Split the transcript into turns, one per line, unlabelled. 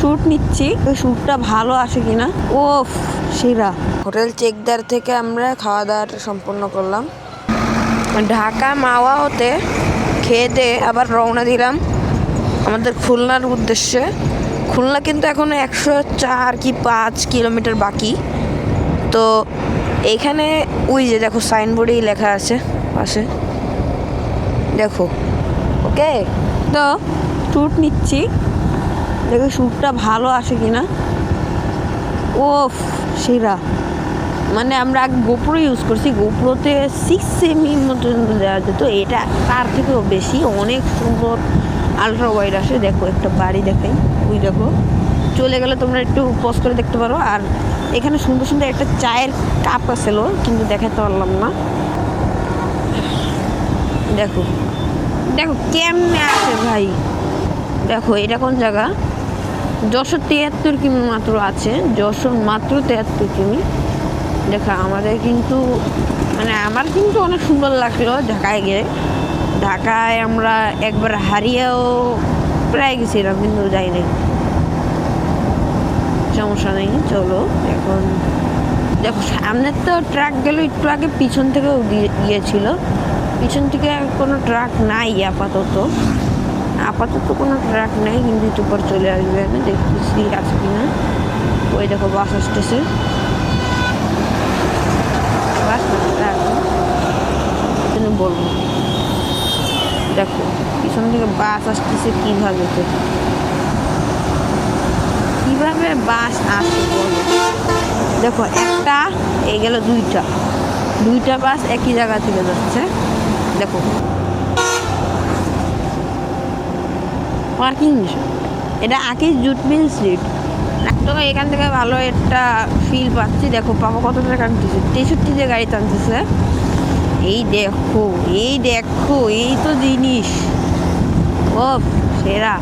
Shoot নিচ্ছি। ওই শ্যুটটা ভালো আসে কিনা? ও সেরা হোটেল চেকদার থেকে আমরা খাওয়া দাওয়াটা সম্পূর্ণ করলাম। ঢাকা মাওয়া হতে খেয়ে দিয়ে আবার রওনা দিলাম আমাদের খুলনার উদ্দেশ্যে। খুলনা কিন্তু এখন একশো চার কি পাঁচ কিলোমিটার বাকি। তো এখানে ওই যে দেখো সাইনবোর্ডেই লেখা আছে পাশে। দেখো ওকে? তো? শ্যুট নিচ্ছি। দেখো শ্যুটটা ভালো আসে কিনা। ও সেরা মানে আমরা আগে গোপ্রো ইউজ করছি, গোপ্রোতে সিক্স সেমি মতন দেওয়া যেত এটা তার থেকেও বেশি, অনেক সুন্দর আলট্রা ওয়াইড আসে। দেখো, একটা বাড়ি দেখাই। ওই দেখো। চলে গেলে তোমরা একটু পজ করে দেখতে পারো। আর এখানে সুন্দর সুন্দর একটা চায়ের কাপ আছিল কিন্তু দেখাতে পারলাম না। দেখো। দেখো, কেমনে আছে ভাই। দেখো, এটা কোন জায়গা? যশোর তিয়াত্তর কিমি মাত্র আছে। যশোর মাত্র তিয়াত্তর কিমি। দেখা, আমাদের কিন্তু মানে আমার কিন্তু অনেক সুন্দর লাগল ঢাকায় গিয়ে। ঢাকায় আমরা একবার হারিয়েও প্রায় গেছিলাম, কিন্তু যাই নাই সমস্যা নেই, চলো, এখন। দেখো, সামনের তো ট্রাক গেল একটু আগে, পিছন থেকেও গিয়ে- গিয়েছিল। পিছন থেকে কোনো ট্রাক নাই আপাতত। আপাতত কোনো ট্রাক নেই কিন্তু একটু পর চলে আসবে, আমি দেখতেছি আছে কি না ওই দেখো, বাস আসতেছে। বাস না বলব। দেখো, পিছন থেকে বাস আসতেছে কীভাবে তো। কীভাবে বাস আসে বলো? দেখো, একটা, এই গেল দুইটা। দুইটা বাস একই জায়গা থেকে যাচ্ছে। দেখো। পার্কিং এটা আকিস জুট মিল স্ট্রিট তো এখান থেকে ভালো একটা ফিল পাচ্ছি। দেখো পাপা কত টাকা আনতেছে? তেষট্টি যে গাড়ি টানতেছে। এই দেখো এই দেখো, এই তো জিনিস। ও সেরা।